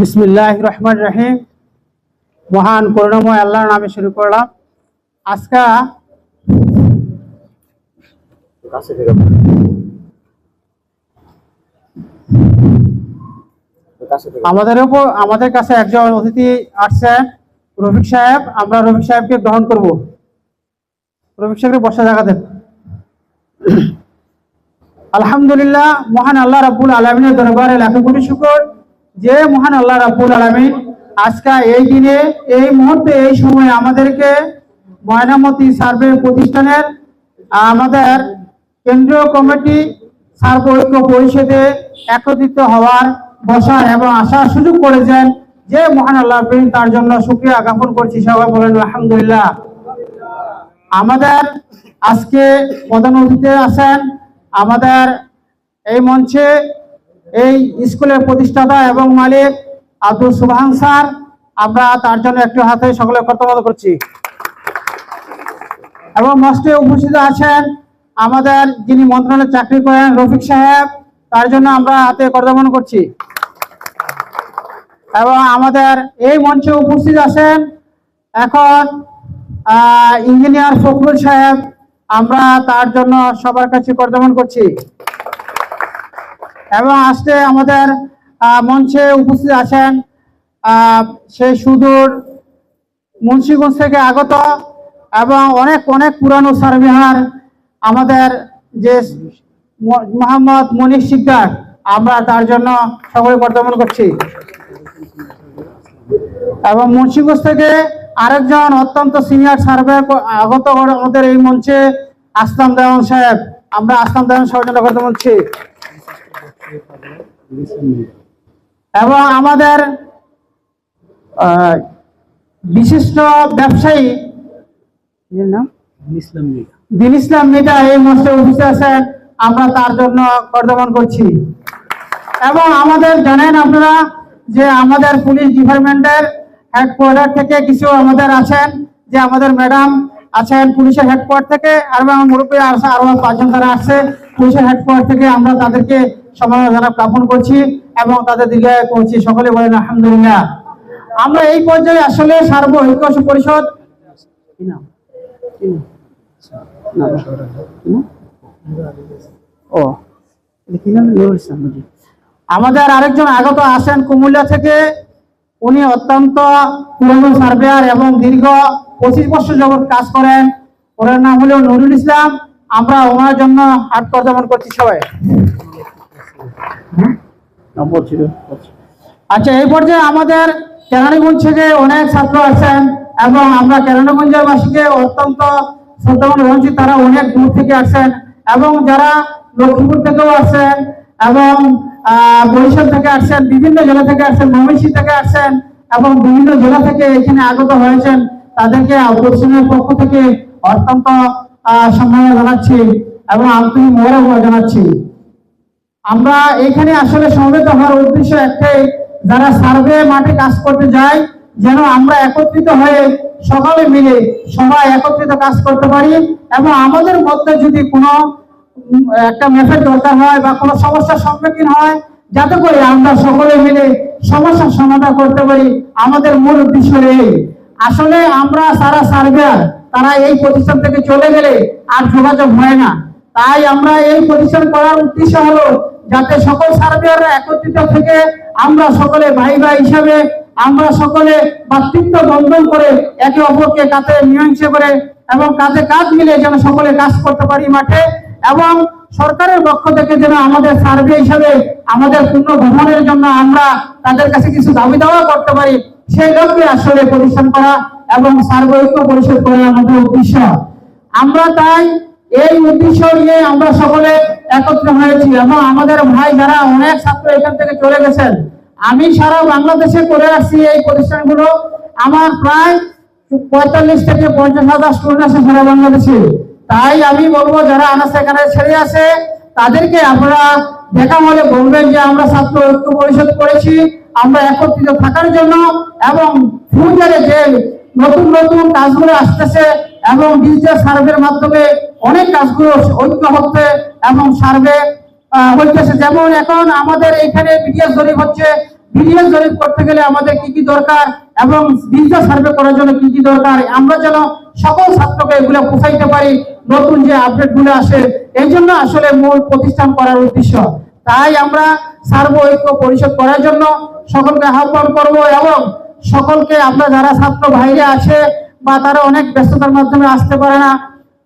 বিসমিল্লাহ রহমান রহিম। মহান করুণাময় আল্লাহর নামে শুরু করলাম। আজকে আমাদের উপর আমাদের কাছে একজন অতিথি আসছেন রফিক সাহেব। আমরা রফিক সাহেবকে গ্রহণ করব। রফিক সাহেবকে বসা জায়গা দেন। আলহামদুলিল্লাহ মহান আল্লাহ রাব্বুল আলমিনের দরবারে লাখো কোটি শুকর। যে মহান আল্লাহ রাব্বুল আলমিন আজকে এই দিনে, এই মুহূর্তে, এই সময়ে আমাদেরকে ময়নামতি সার্ভে প্রতিষ্ঠানের আমাদের কেন্দ্রীয় কমিটি সার্ব ঐক্য পরিষদে একত্রিত হওয়ার বসার এবং আসার সুযোগ করেছেন যে মহান আল্লাহ রাব্বুল তার জন্য শুক্রিয়া জ্ঞাপন করছি। সবাই বলেন, আলহামদুলিল্লাহ। আমাদের আজকে প্রধান অতিথি আছেন আমাদের এই মঞ্চে এই স্কুলের প্রতিষ্ঠাতা এবং মালিক আব্দুল সুবহান স্যার, আমরা তার জন্য একটু হাতে সকলে কর্তব্য করছি। এবং মঞ্চে উপস্থিত আছেন আমাদের যিনি মন্ত্রণালয়ে চাকরি করেন রফিক সাহেব, তার জন্য আমরা হাতে কর্তব্য করছি। এবং আমাদের এই মঞ্চে উপস্থিত আছেন এখন ইঞ্জিনিয়ার ফখরুল সাহেব, আমরা তার জন্য সবার কাছে কর্তব্য করছি। এবং আজকে আমাদের মঞ্চে উপস্থিত আছেন সেই সুদূর মুন্সিগঞ্জ থেকে আগত এবং অনেক অনেক পুরানো সার্ভিহার আমাদের যে মোহাম্মদ মনির শিকদার, আমরা তার জন্য সকলে বর্তমান করছি। এবং মুন্সিগঞ্জ থেকে আরেকজন অত্যন্ত সিনিয়র সার্ভে আগত আমাদের এই মঞ্চে আসলাম দেওয়ান সাহেব। আমরা আসলাম দেওয়ান জন্য কথা বলছি এবং আমাদের বিশিষ্ট ব্যবসায়ী নাম? দিন ইসলাম মিটা এই মঞ্চে অফিসে আছেন আমরা তার জন্য কর্তব্য করছি। এবং আমাদের জানেন আপনারা যে আমাদের পুলিশ ডিপার্টমেন্টের হেডকোয়ার্টার থেকে কিছু আমাদের আছেন যে আমাদের ম্যাডাম আছেন পুলিশের হেডকোয়ার্টার থেকে আর আমার মুরব্বী আছে আরও পাঁচজন তারা আসছে পুলিশের হেডকোয়ার্টার থেকে আমরা তাদেরকে সম্মাননা জ্ঞাপন করছি এবং তাদের দিকে করছি সকলে বলেন, আলহামদুলিল্লাহ। আমরা এই পর্যায়ে আসলে সার্ব ঐক্য পরিষদ? ও। আমাদের আরেকজন আগত আসেন কুমিল্লা থেকে। উনি অত্যন্ত পুরনো সার্ভেয়ার এবং দীর্ঘ পঁচিশ বছর যাবত কাজ করেন। ওনার নাম হলো নুরুল ইসলাম। আমরা ওনার জন্য কর্তমান করছি সবাই হুম? না, বলছি রে, বলছি। আচ্ছা। এই পর্যায়ে আমাদের কেরানীগঞ্জ থেকে অনেক ছাত্র আছেন এবং আমরা কেরানীগঞ্জের বাসীকে অত্যন্ত শ্রদ্ধাবান বলছি তারা অনেক দূর থেকে আসেন এবং যারা লক্ষ্মীপুর থেকেও আসেন এবং বরিশাল থেকে আসছেন, বিভিন্ন জেলা থেকে আসছেন, ময়মনসিংহ থেকে আসছেন এবং বিভিন্ন জেলা থেকে এখানে আগত হয়েছেন, তাদেরকে পশ্চিমের পক্ষ থেকে অত্যন্ত সম্মান জানাচ্ছি এবং আন্তরিক মোবারক জানাচ্ছি। আমরা এখানে আসলে সমবেত হওয়ার উদ্দেশ্য একটাই, যারা সার্ভে মাঠে কাজ করতে যায়, যেন আমরা একত্রিত হয়ে সকালে মিলে সবাই একত্রিত কাজ করতে পারি এবং আমাদের মধ্যে যদি কোনো একটা মেথড দরকার হয় বা কোনো সমস্যার সম্মুখীন হয়, যাতে করে আমরা সকলে মিলে সমস্যার সমাধান করতে পারি, আমাদের মূল উদ্দেশ্য এই। আসলে আমরা সারা সার্ভেয়ার তারা এই প্রতিষ্ঠান থেকে চলে গেলে আর যোগাযোগ হয় না। তাই আমরা এই প্রতিষ্ঠান করার উদ্দেশ্য হলো যাতে সকল সার্ভেয়াররা একত্রিত থেকে আমরা সকলে ভাই ভাই হিসাবে, আমরা সকলে ভাতৃত্ব বন্ধন করে একে অপরকে কাছে মীমাংসা করে এবং কাজে কাজ মিলে যেন সকলে কাজ করতে পারি মাঠে এবং সরকারের পক্ষ থেকে যেন আমাদের সার্ভে হিসাবে, আমাদের পূর্ণ ভ্রমণের জন্য আমরা তাদের কাছে কিছু দাবি দাওয়া করতে পারি, সেই লক্ষ্যে আসলে প্রতিষ্ঠান করা এবং সার্ভে ঐক্য পরিষদ করা আমাদের উদ্দেশ্য। আমরা তাই এই উদ্দেশ্য নিয়ে আমরা সকলে একত্র হয়েছি এবং আমাদের ভাই যারা অনেক ছাত্র এখান থেকে চলে গেছেন, আমি সারা বাংলাদেশে করে আসছি এই প্রতিষ্ঠানগুলো। আমার প্রায় পঁয়তাল্লিশ থেকে পঞ্চাশ হাজার স্টুডেন্ট আছে সারা বাংলাদেশে। তাই আমি বলব, যারা আনাস এখানে ছেড়ে আছে, তাদেরকে আপনারা দেখা হলে বলবেন যে আমরা ছাত্র ঐক্য পরিষদ করেছি, আমরা একত্রিত থাকার জন্য এবং ফিউচারে যে নতুন নতুন কাজগুলো আসতেছে এবং ডিজিটাল সার্ভের মাধ্যমে অনেক কাজগুলো ঐক্য হচ্ছে এবং সার্ভে হইতেছে। যেমন এখন আমাদের এখানে বিডিএস জরিপ হচ্ছে। বিডিএস জরিপ করতে গেলে আমাদের কি কি দরকার এবং ডিজিটাল সার্ভে করার জন্য কি কি দরকার? আমরা যেন সকল ছাত্রকে এগুলো পৌঁছাইতে পারি, নতুন যে আপডেটগুলো আসে। এই জন্য আসলে মূল প্রতিষ্ঠান করার উদ্দেশ্য। তাই আমরা সার্ব ঐক্য পরিষদ করার জন্য সকলকে আহ্বান করব এবং সকলকে, আমরা যারা ছাত্র ভাইরা আছে বা তারা অনেক ব্যস্ততার মাধ্যমে আসতে পারে না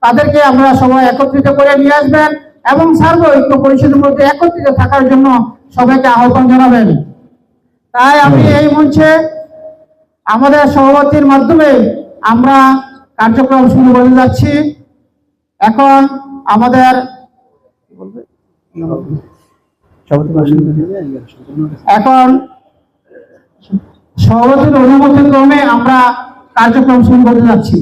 তাদেরকে আমরা সবাই একত্রিত করে নিয়ে আসবেন এবং সার্ব ঐক্য পরিষদের মধ্যে একত্রিত থাকার জন্য সবাইকে আহ্বান জানাবেন। তাই আমি এই মঞ্চে আমাদের সভাপতির মাধ্যমে আমরা কার্যক্রম শুরু করতে যাচ্ছি। এখন আমাদের এখন সভাপতির অনুমতি ক্রমে আমরা কার্যক্রম শুরু করতে যাচ্ছি।